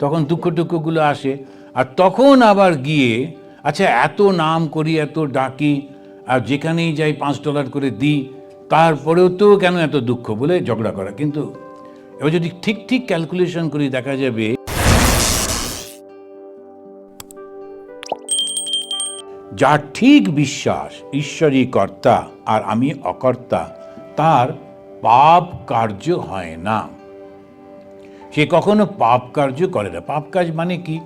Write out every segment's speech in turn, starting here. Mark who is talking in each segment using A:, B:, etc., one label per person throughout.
A: তখন দুঃখ টুক্ষগুলো আসে। আর তখন আবার গিয়ে আচ্ছা এত নাম করি, এত ডাকি, আর যেখানেই যাই পাঁচ ডলার করে দিই, তারপরেও তো কেন এত দুঃখ বলে ঝগড়া করা? কিন্তু এবার যদি ঠিক ঠিক ক্যালকুলেশন করি, দেখা যাবে যার ঠিক বিশ্বাস ঈশ্বরই কর্তা আর আমি অকর্তা, তার পাপ কার্য হয় না। সে কখনো পাপ কার্য করে না। পাপ কাজ মানে কি?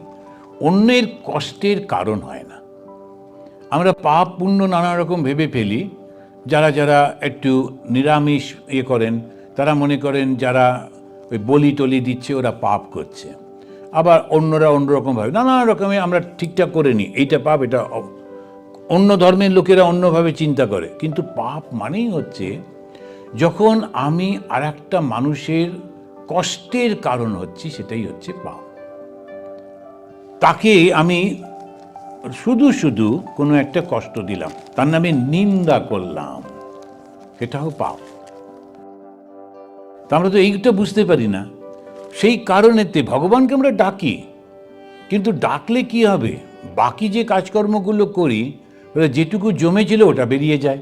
A: অন্যের কষ্টের কারণ হয় না। আমরা পাপ পুণ্য নানা রকম ভেবে ফেলি। যারা যারা একটু নিরামিষ ইয়ে করেন, তারা মনে করেন যারা ওই বলি টলি দিচ্ছে, ওরা পাপ করছে। আবার অন্যরা অন্যরকমভাবে নানা রকমে আমরা ঠিকঠাক করে নিই। এইটা পাপ, এটা অন্য ধর্মের লোকেরা অন্যভাবে চিন্তা করে। কিন্তু পাপ মানেই হচ্ছে, যখন আমি আর একটা মানুষের কষ্টের কারণ হচ্ছে, সেটাই হচ্ছে পাপ। তাকে আমি শুধু শুধু কোনো একটা কষ্ট দিলাম, তার নামে নিন্দা করলাম, সেটাও পাপ। তা আমরা তো এইটা বুঝতে পারি না। সেই কারণেতে ভগবানকে আমরা ডাকি, কিন্তু ডাকলে কি হবে? বাকি যে কাজকর্মগুলো করি যেটুকু জমেছিল ওটা বেরিয়ে যায়।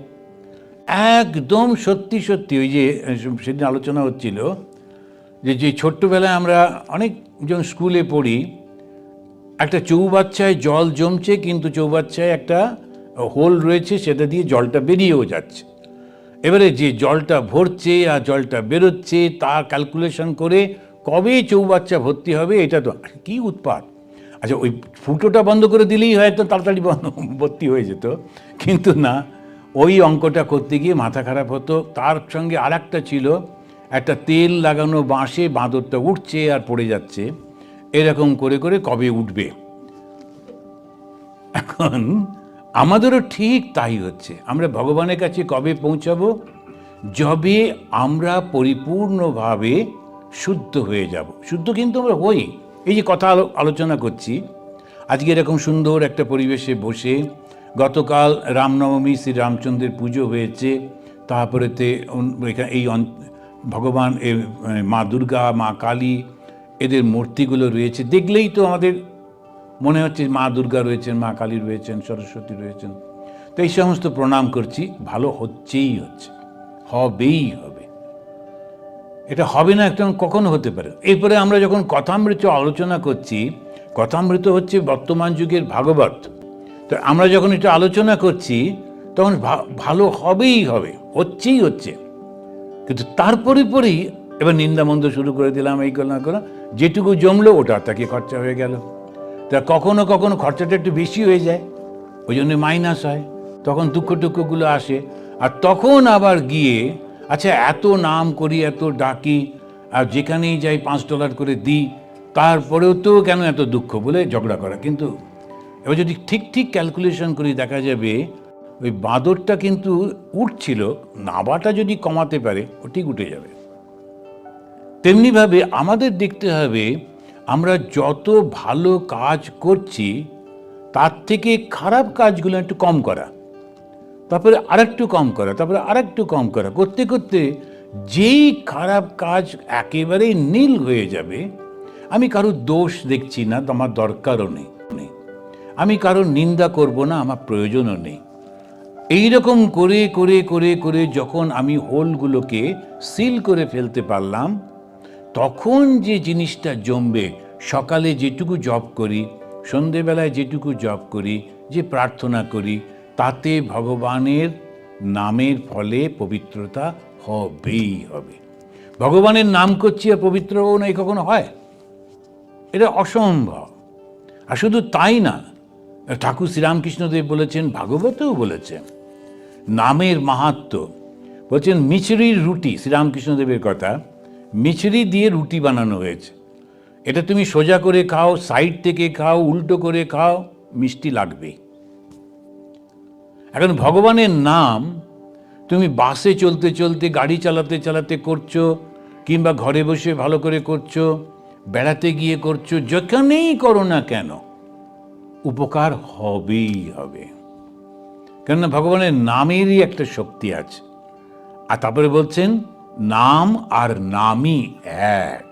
A: একদম সত্যি সত্যি ওই যে, সেদিন আলোচনা হচ্ছিল যে যে ছোট্টবেলায় আমরা অনেকজন স্কুলে পড়ি, একটা চৌবাচ্চায় জল জমছে, কিন্তু চৌবাচ্চায় একটা হোল রয়েছে, সেটা দিয়ে জলটা বেরিয়েও যাচ্ছে। এবারে যে জলটা ভরছে আর জলটা বেরোচ্ছে তার ক্যালকুলেশন করে কবে চৌবাচ্চা ভর্তি হবে, এটা তো কি উৎপাত। আচ্ছা ওই ফুটোটা বন্ধ করে দিলেই হয়তো তাড়াতাড়ি বন্ধ ভর্তি হয়ে যেত। কিন্তু না, ওই অঙ্কটা করতে গিয়ে মাথা খারাপ হতো। তার সঙ্গে আর ছিল একটা তেল লাগানো বাঁশে বাঁদরটা উঠছে আর পড়ে যাচ্ছে। এরকম করে করে কবে উঠবে? এখন আমাদেরও ঠিক তাই হচ্ছে। আমরা ভগবানের কাছে কবে পৌঁছাবো? যবে আমরা পরিপূর্ণভাবে শুদ্ধ হয়ে যাব। শুদ্ধ কিন্তু আমরা হই। এই যে কথা আলো- আলোচনা করছি, আজকে এরকম সুন্দর একটা পরিবেশে বসে গতকাল রামনবমী শ্রী রামচন্দ্রের পুজো হয়েছে। তারপরেতে এই ভগবান এ, মানে মা দুর্গা মা কালী এদের মূর্তিগুলো রয়েছে। দেখলেই তো আমাদের মনে হচ্ছে মা দুর্গা রয়েছেন মা কালী রয়েছেন সরস্বতী রয়েছেন। তো এই সমস্ত প্রণাম করছি। ভালো হচ্ছেই হচ্ছে। হবেই হবে। এটা হবে না একদম কখনো হতে পারে। এরপরে আমরা যখন কথামৃত আলোচনা করছি কথামৃত হচ্ছে বর্তমান যুগের ভাগবত। তো আমরা যখন এটা আলোচনা করছি তখন ভালো হবেই হবে হচ্ছেই হচ্ছে। কিন্তু তারপরে পরেই এবার নিন্দামন্দ শুরু করে দিলাম, এই করলাম করলাম যেটুকু জমলো, ওটা তাকে খরচা হয়ে গেল। তা কখনো কখনো খরচাটা একটু বেশি হয়ে যায়, ওই জন্য মাইনাস হয়। তখন দুঃখ টুক্ষগুলো আসে। আর তখন আবার গিয়ে আচ্ছা এত নাম করি, এত ডাকি, আর যেখানেই যাই পাঁচ ডলার করে দিই, তারপরেও তো কেন এত দুঃখ বলে ঝগড়া করা? কিন্তু এবার যদি ঠিক ঠিক ক্যালকুলেশন করি, দেখা যাবে ওই বাঁদরটা কিন্তু উঠছিল নাবাটা যদি কমাতে পারে, ও ঠিক উঠে যাবে। তেমনিভাবে আমাদের দেখতে হবে, আমরা যত ভালো কাজ করছি, তার থেকে খারাপ কাজগুলো একটু কম করা। তারপরে আরেকটু কম করা, তারপরে আরেকটু কম করা। করতে করতে যেই খারাপ কাজ একেবারেই নীল হয়ে যাবে, আমি কারোর দোষ দেখছি না, আমার দরকারও নেই। নেই। আমি কারোর নিন্দা করব না, আমার প্রয়োজনও নেই। এই রকম করে করে করে করে যখন আমি হোলগুলোকে সিল করে ফেলতে পারলাম, তখন যে জিনিসটা জমবে, সকালে যেটুকু জব করি, সন্ধেবেলায় যেটুকু জব করি, যে প্রার্থনা করি, তাতে ভগবানের নামের ফলে পবিত্রতা হবেই হবে। ভগবানের নাম করছি আর পবিত্র হব না এই কখনো হয়? এটা অসম্ভব। আর শুধু তাই না, ঠাকুর শ্রীরামকৃষ্ণদেব বলেছেন, ভাগবতেও বলেছেন নামের মাহাত্ম। বলছেন মিচড়ির রুটি, শ্রীরামকৃষ্ণদেবের কথা মিচড়ি দিয়ে রুটি বানানো হয়েছে। এটা তুমি সোজা করে খাও, সাইড থেকে খাও, উল্টো করে খাও, মিষ্টি লাগবে। এখন ভগবানের নাম তুমি বাসে চলতে চলতে, গাড়ি চালাতে চালাতে করছ, কিংবা ঘরে বসে ভালো করে করছ, বেড়াতে গিয়ে করছ, যেখানেই করো না কেন, উপকার হবেই হবে। কেননা ভগবানের নামেরই একটা শক্তি আছে। আর তারপরে বলছেন নাম আর নামই এক।